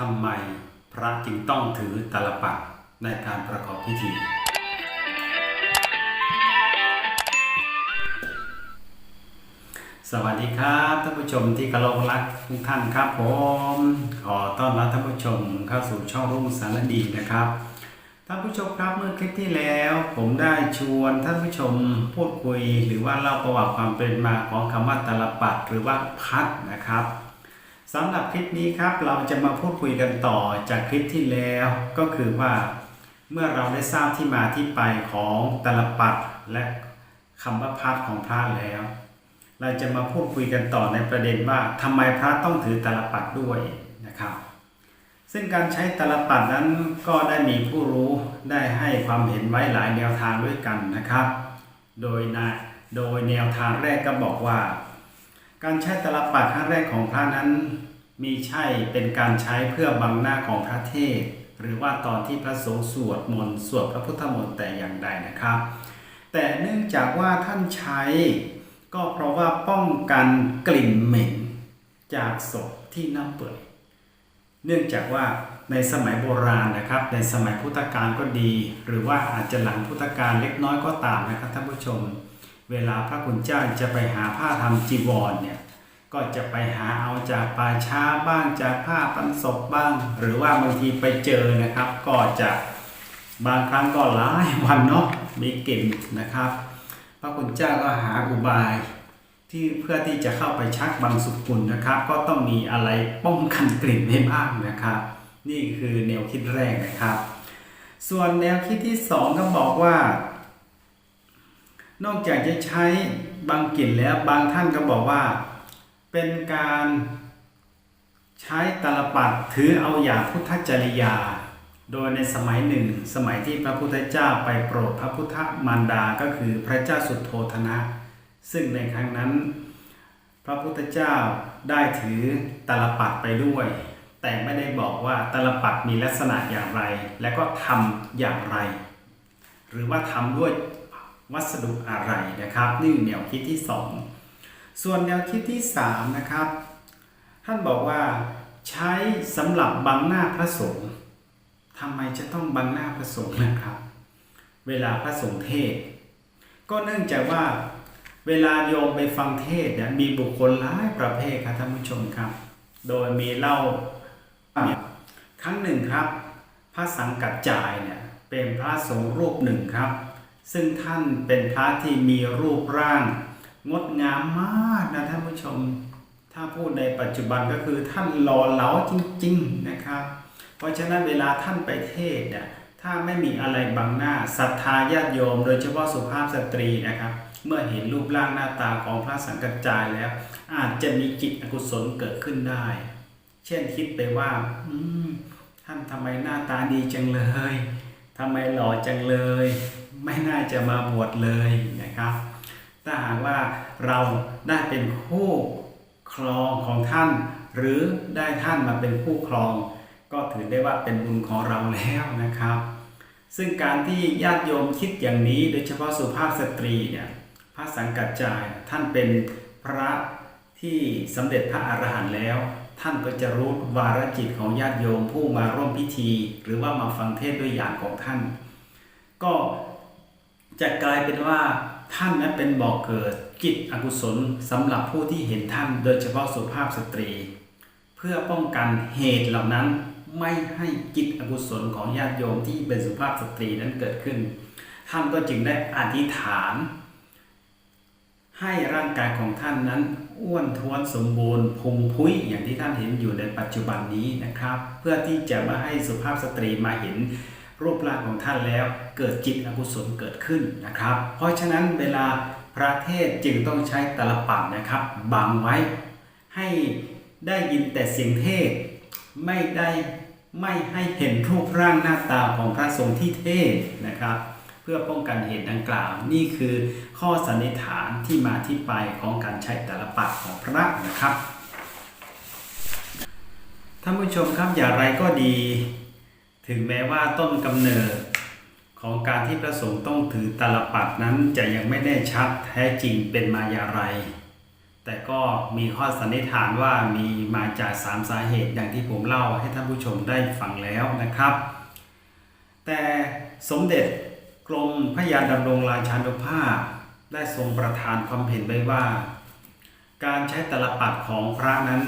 ทำไมพระจึงต้องถือตาลปัดในการประกอบพิธี สวัสดีครับท่านผู้ชมที่กรพรักทุกท่านครับผมขอต้อนรับท่านผู้ชมเข้าสู่ช่องรุ่งสารดีนะครับท่านผู้ชมครับเมื่อคลิปที่แล้ว ผมได้ชวนท่านผู้ชมพูดคุย หรือว่าเล่าประวัติความเป็นมาของคำว่าตาลปัดหรือว่าพัดนะครับ สำหรับคลิปนี้ครับเราจะมาพูดคุยกันต่อจากคลิปที่แล้วก็คือว่าเมื่อเราได้ทราบที่มาที่ไปของตลปัดและคำว่าพัดของพระแล้ว เราจะมาพูดคุยกันต่อในประเด็นว่าทำไมพระต้องถือตลปัดด้วยนะครับ ซึ่งการใช้ตลปัดนั้นก็ได้มีผู้รู้ได้ให้ความเห็นไว้หลายแนวทางด้วยกันนะครับ โดยนะโดยแนวทางแรกก็บอกว่า การใช้ตาลปัดครั้งแรกของพระนั้น มีใช่เป็นการใช้เพื่อบังหน้าของพระเทศ หรือว่าตอนที่พระสงฆ์สวดมนต์สวดพระพุทธมนต์แต่อย่างใดนะครับ แต่เนื่องจากว่าท่านใช้ ก็เพราะว่าป้องกันกลิ่นเหม็นจากศพที่เน่าเปื่อยเนื่องจากว่าในสมัยโบราณนะครับ ในสมัยพุทธกาลก็ดี หรือว่าอาจจะหลังพุทธกาลเล็กน้อยก็ตามนะครับท่านผู้ชม เวลาพระคุณเจ้าจะไปหาผ้าทำจีวรเนี่ยก็จะไปหาเอาจากป่าช้าบ้างจากผ้าปันศพบ้าง หรือว่าบางทีไปเจอนะครับ ก็จะบางครั้งก็หลายวันเนาะมีกลิ่นนะครับ พระคุณเจ้าก็หาอุบายที่เพื่อที่จะเข้าไปชักบางสุกุลนะครับ ก็ต้องมีอะไรป้องกันกลิ่นให้บ้างนะครับ นี่คือแนวคิดแรกนะครับ ส่วนแนวคิดที่สองก็บอกว่า นอกจากจะใช้บางกลิ่นแล้วบางท่านก็บอกว่า เป็นการใช้ตลปัดถือเอาอย่างพุทธจริยา โดยในสมัยหนึ่ง สมัยที่พระพุทธเจ้าไปโปรดพระพุทธมารดาก็คือพระเจ้าสุโธธนะ ซึ่งในครั้งนั้น พระพุทธเจ้าได้ถือตลปัดไปด้วย แต่ไม่ได้บอกว่าตลปัดมีลักษณะอย่างไร และก็ทำอย่างไร หรือว่าทำด้วย วัสดุอะไรนะครับ นี่แนวคิดที่สองส่วนแนวคิดที่สามนะครับท่านบอกว่าใช้สำหรับบังหน้าพระสงฆ์ทำไมจะต้องบังหน้าพระสงฆ์นะครับ เวลาพระสงฆ์เทศ ก็เนื่องจากว่าเวลาโยมไปฟังเทศเนี่ยมีบุคคลหลายประเภทครับท่านผู้ชมครับ โดยมีเล่าครั้งหนึ่งครับ พระสังกัจจายเนี่ยเป็นพระสงฆ์รูปหนึ่งครับ ซึ่งท่านเป็นพระที่มีรูปร่าง งดงามมากนะท่านผู้ชม ถ้าพูดในปัจจุบันก็คือท่านหล่อเหลาจริง ๆนะครับ เพราะฉะนั้นเวลาท่านไปเทศน์เนี่ยถ้าไม่มีอะไรบังหน้าศรัทธาญาติโยม โดยเฉพาะสุภาพสตรีนะครับ เมื่อเห็นรูปร่างหน้าตาของพระสังกัจจายแล้ว อาจจะมีจิตอกุศลเกิดขึ้นได้ เช่นคิดไปว่า อืมท่านทำไมหน้าตาดีจังเลยทำไมหล่อจังเลย ไม่น่าจะมาบวชเลยนะครับ ถ้าหากว่าเราได้เป็นคู่ครองของท่าน หรือได้ท่านมาเป็นคู่ครอง ก็ถือได้ว่าเป็นบุญของเราแล้วนะครับ ซึ่งการที่ญาติโยมคิดอย่างนี้โดยเฉพาะสุภาพสตรีเนี่ยพระสังกัจจายท่านเป็นพระที่สำเร็จพระอรหันต์แล้ว ท่านก็จะรู้วาระจิตของญาติโยมผู้มาร่วมพิธี หรือว่ามาฟังเทศด้วยอย่างของท่าน ก็ จะกลายเป็นว่าท่านนั้นเป็นบ่อกเกิดจิตอกุศลสำหรับผู้ที่เห็นท่านโดยเฉพาะสุภาพสตรี เพื่อป้องกันเหตุเหล่านั้นไม่ให้จิตอกุศลของญาติโยมที่เป็นสุภาพสตรีนั้นเกิดขึ้น ท่านก็จึงได้อธิษฐาน ให้ร่างกายของท่านนั้นอ้วนท้วนสมบูรณ์พุงพุ้ยอย่างที่ท่านเห็นอยู่ในปัจจุบันนี้นะครับ เพื่อที่จะไมาให้สุภาพสตรีมาเห็น รูปร่างของท่านแล้ว เกิดจิตอกุศลเกิดขึ้นนะครับ เพราะฉะนั้นเวลาพระเทศจึงต้องใช้ตลปัดนะครับบังไว้ ให้ได้ยินแต่เสียงเทศไม่ได้ไม่ให้เห็นรูปร่างหน้าตาของพระสงฆ์ที่เทศน์นะครับ เพื่อป้องกันเหตุดังกล่าว นี่คือข้อสันนิษฐานที่มาที่ไปของการใช้ตลปัดของพระนะครับท่านผู้ชมครับอย่างไรก็ดี ถึงแม้ว่าต้นกำเนิดของการที่พระสงฆ์ต้องถือตาลปัดนั้นจะยังไม่แน่ชัดแท้จริงเป็นมาอย่างไร แต่ก็มีข้อสันนิษฐานว่ามีมาจากสามสาเหตุอย่างที่ผมเล่าให้ท่านผู้ชมได้ฟังแล้วนะครับ แต่สมเด็จกรมพระยาดำรงราชานุภาพ ได้ทรงประทานความเห็นไว้ว่า การใช้ตลปัดของพระนั้น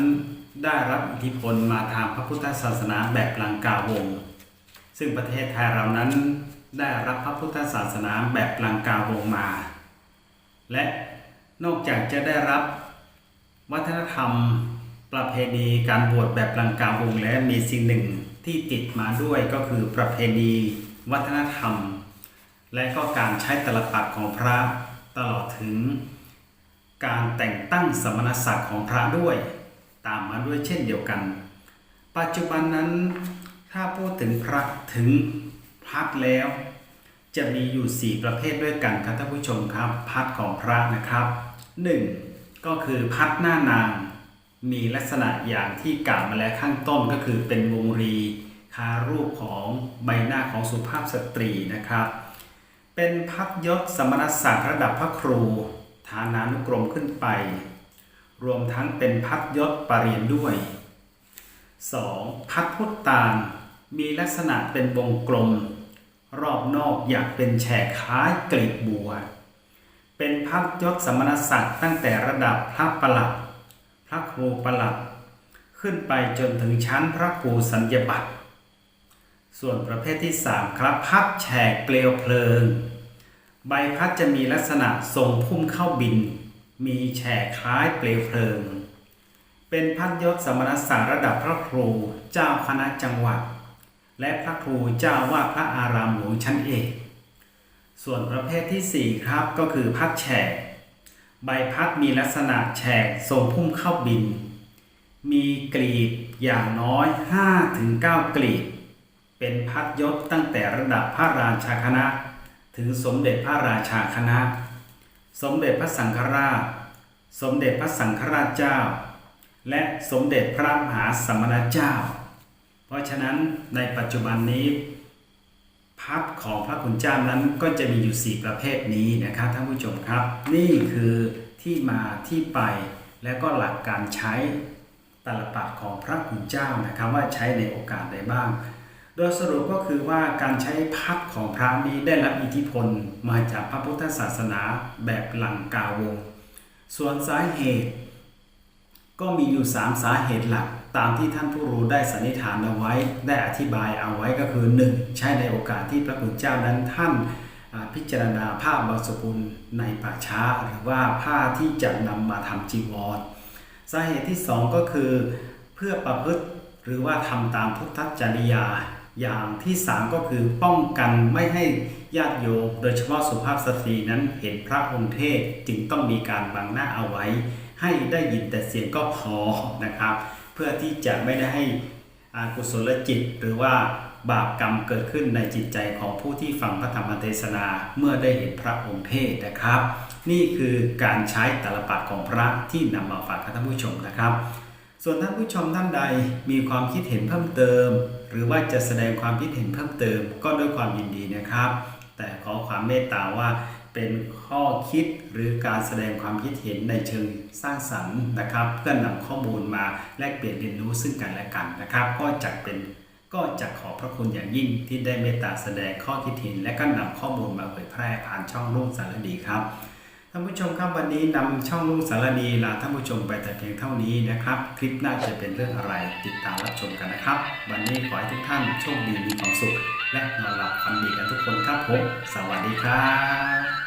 ได้รับอิทธิพลมาทางพระพุทธศาสนาแบบลังกาวงศ์ ซึ่งประเทศไทยเรานั้นได้รับพระพุทธศาสนาแบบลังกาวงมา และนอกจากจะได้รับวัฒนธรรมประเพณีการบวชแบบลังกาวงแล้วมีสิ่งหนึ่งที่ติดมาด้วยก็คือประเพณีวัฒนธรรม และก็การใช้ตลปัดของพระตลอดถึง การแต่งตั้งสมณศักดิ์ของพระด้วย ตามมาด้วยเช่นเดียวกัน ปัจจุบันนั้น ถ้าพูดถึงพระถึงพัดแล้ว จะมีอยู่ 4 ประเภทด้วยกันครับท่านผู้ชมครับ พัดของพระนะครับ 1. ก็คือพัดหน้านางมีลักษณะอย่างที่กล่าวมาแล้วข้างต้นก็คือเป็นวงรีคารูปของใบหน้าของสุภาพสตรีนะครับ เป็นพัดยศสมณศักดิ์ระดับพระครู ฐานานุกรมขึ้นไป รวมทั้งเป็นพัดยศปรริญญาด้วย 2. พัดพุทธตาล มีลักษณะเป็นวงกลม รอบนอกอยากเป็นแฉกคล้ายกลีบบัว เป็นพัดยศสมณศักดิ์ตั้งแต่ระดับพระประหลัด พระครูประหลัด ขึ้นไปจนถึงชั้นพระครูสัญญบัตรส่วนประเภทที่ 3 ครับพัดแฉกเปลวเพลิง ใบพัดจะมีลักษณะทรงพุ่มเข้าบิน มีแฉกคล้ายเปลวเพลิง เป็นพัดยศสมณศักดิ์ระดับพระครูเจ้าคณะจังหวัด และพระครูเจ้าว่าพระอารามหลวงชั้นเอก ส่วนประเภทที่ 4 ครับก็คือพัดแฉก ใบพัดมีลักษณะแฉกทรงพุ่มเข้าบิน มีกลีบอย่างน้อย 5-9 กลีบ เป็นพัดยศตั้งแต่ระดับพระราชาคณะ ถึงสมเด็จพระราชาคณะ สมเด็จพระสังฆราช สมเด็จพระสังฆราชเจ้า และสมเด็จพระมหาสมณเจ้า เพราะฉะนั้นในปัจจุบันนี้พัดของพระคุณเจ้านั้นก็จะมีอยู่ 4 ประเภทนี้นะครับท่านผู้ชมครับ นี่คือที่มาที่ไปและก็หลักการใช้ตลปัดของพระคุณเจ้านะครับว่าใช้ในโอกาสใดบ้าง โดยสรุปก็คือว่าการใช้พัดของพระนี้ได้รับอิทธิพลมาจากพระพุทธศาสนาแบบหลังกาวง ส่วนสาเหตุ ก็มีอยู่ 3 สาเหตุหลัก ตามที่ท่านผู้รู้ได้สันนิษฐานเอาไว้ ได้อธิบายเอาไว้ก็คือ 1. ใช้ในโอกาสที่พระคุณเจ้านั้นท่านพิจารณาผ้าบางสกุลในป่าช้า หรือว่าผ้าที่จะนำมาทำจีวรสาเหตุที่ 2 ก็คือ เพื่อประพฤติหรือว่าทำตามพุทธจริยา อย่างที่ 3 ก็คือป้องกันไม่ให้ญาติโยมโดยเฉพาะสุภาพสตรีนั้นเห็นพระองค์เทศจึงต้องมีการบังหน้าเอาไว้ ให้ได้ยินแต่เสียงก็พอนะครับ เพื่อที่จะไม่ได้ให้อากุศลจิต หรือว่าบาปกรรมเกิดขึ้นในจิตใจของผู้ที่ฟังพระธรรมเทศนาเมื่อได้เห็นพระองค์เทศนะครับ นี่คือการใช้ตลปัดของพระที่นำมาฝากท่านผู้ชมนะครับ ส่วนท่านผู้ชมท่านใดมีความคิดเห็นเพิ่มเติม หรือว่าจะแสดงความคิดเห็นเพิ่มเติม ก็ด้วยความยินดีนะครับ แต่ขอความเมตตาว่า เป็นข้อคิดหรือการแสดงความคิดเห็นในเชิงสร้างสรรค์นะครับ เพื่อนำข้อมูลมาแลกเปลี่ยนเรียนรู้ซึ่งกันและกันนะครับ ก็จะเป็นก็จะขอพระคุณอย่างยิ่งที่ได้เมตตาแสดงข้อคิดเห็น และก็นำข้อมูลมาเผยแพร่ผ่านช่องรุ่งสารดีครับท่านผู้ชมครับวันนี้นำช่องลุ่งสารดีลาท่านผู้ชมไปแต่เพียงเท่านี้นะครับ คลิปหน้าจะเป็นเรื่องอะไรติดตามรับชมกันนะครับ วันนี้ขอให้ทุกท่านโชคดีมีความสุข และนอนหลับฝันดีกันทุกคนครับผมสวัสดีครับ